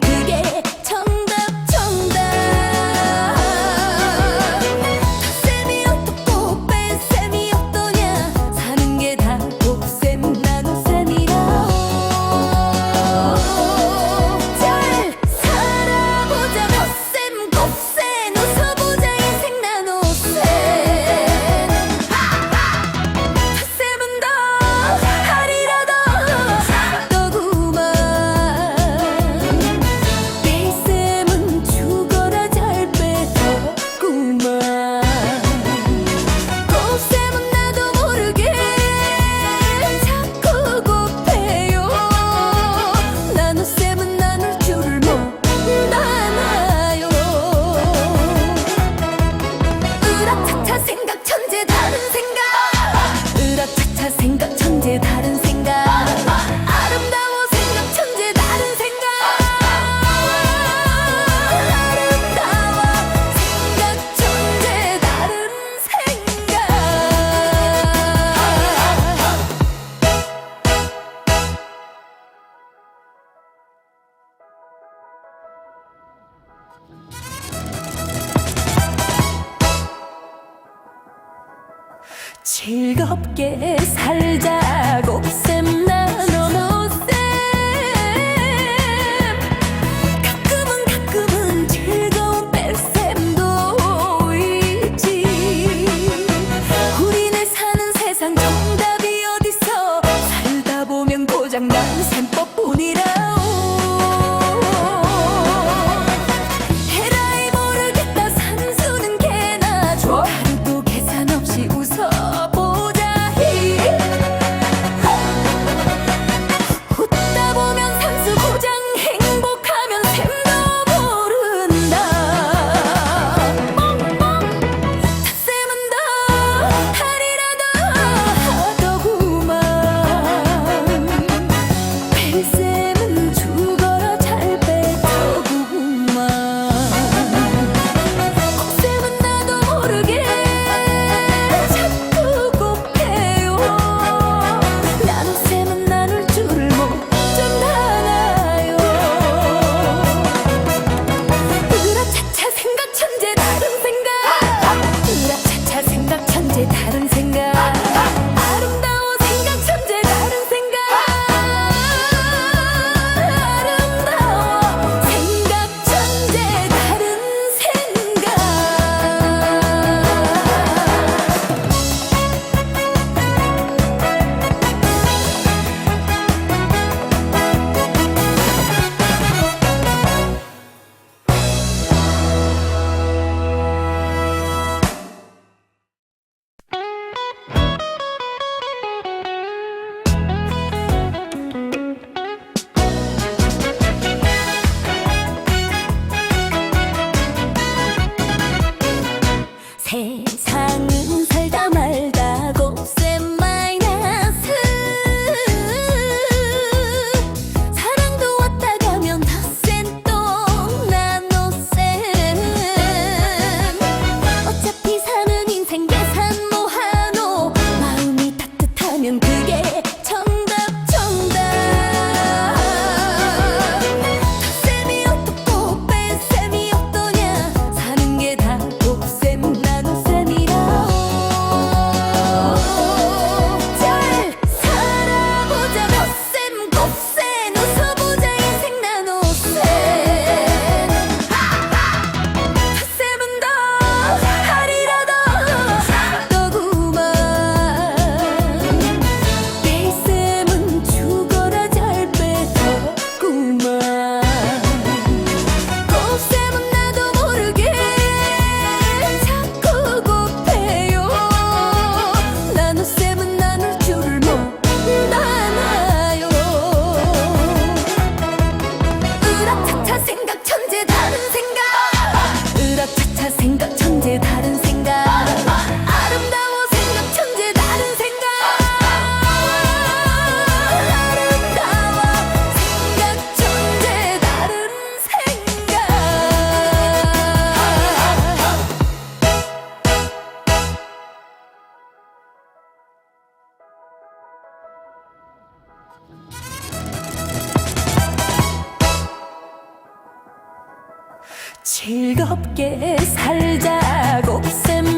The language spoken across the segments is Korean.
하면 그게 즐겁게 살자고 쌤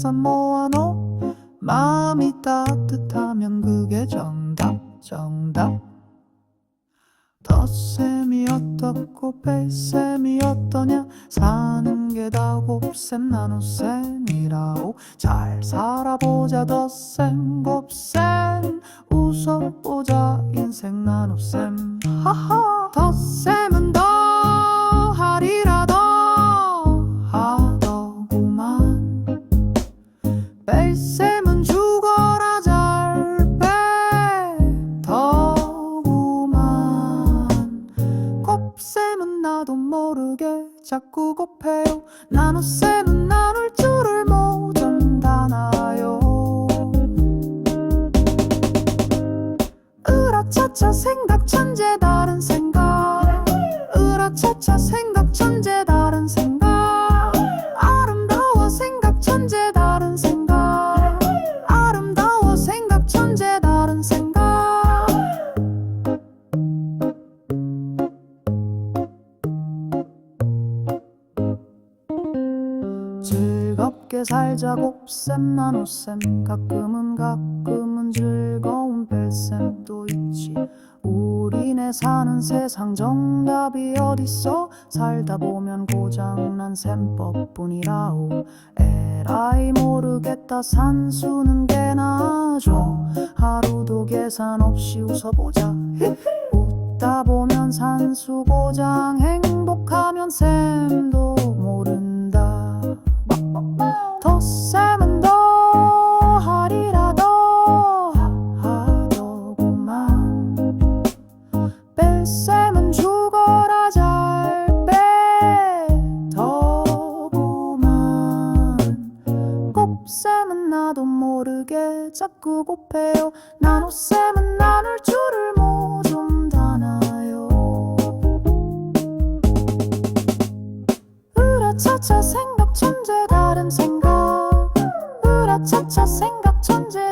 항상 모아놓 마음이 따뜻하면 그게 정답 정답. 덧셈이 어떻고 뺄셈이 어떠냐? 사는 게 다 곱셈 나눗셈이라오. 잘 살아보자 덧셈 곱셈. 웃어보자 인생 나눗셈. 하하! 덧셈은 더하리라 더 say 살자 곱셈 나눗셈 가끔은 가끔은 즐거운 뺄셈도 있지. 우리네 사는 세상 정답이 어딨어? 살다 보면 고장난 셈법뿐이라오. 에라이 모르겠다 산수는 개나죠 하루도 계산 없이 웃어보자. 웃다 보면 산수 고장 행복하면 셈도 차차 생각 천재 다른 생각. 으라차차 생각 천재.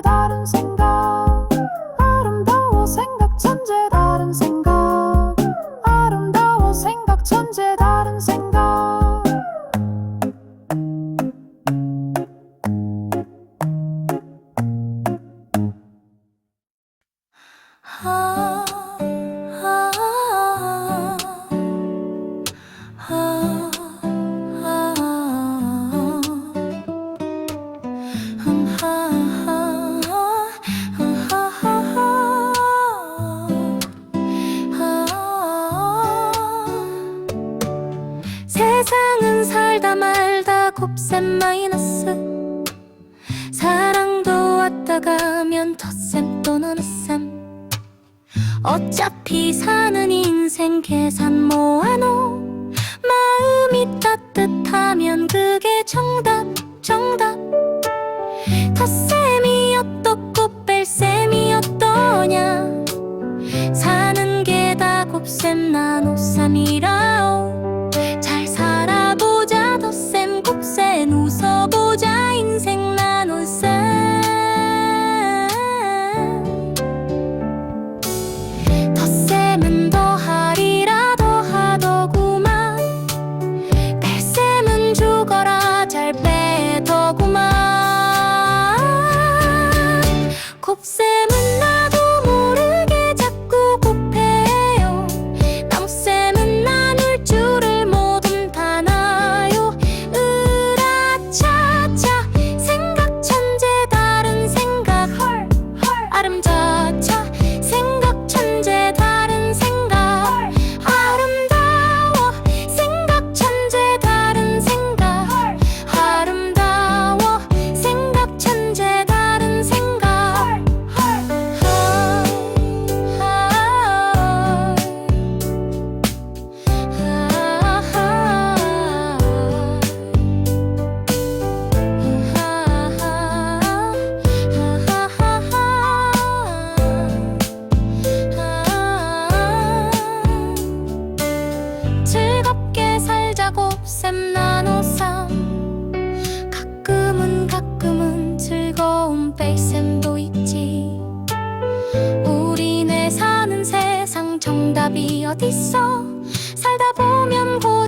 una nos ha.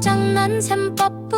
장난셈법.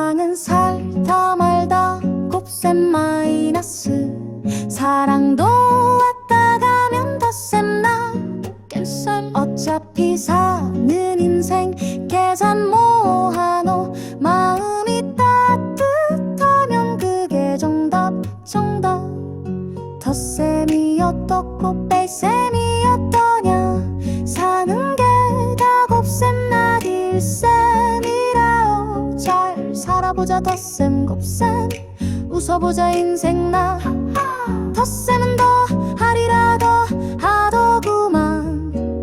나는 살다 말다. 곱셈 마이너스. 사랑도 보자 인생 나. 덧셈은 더 하리라도 하더구만.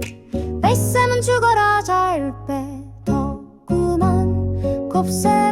뺄셈은 죽어라 잘 빼더구만. 곱셈.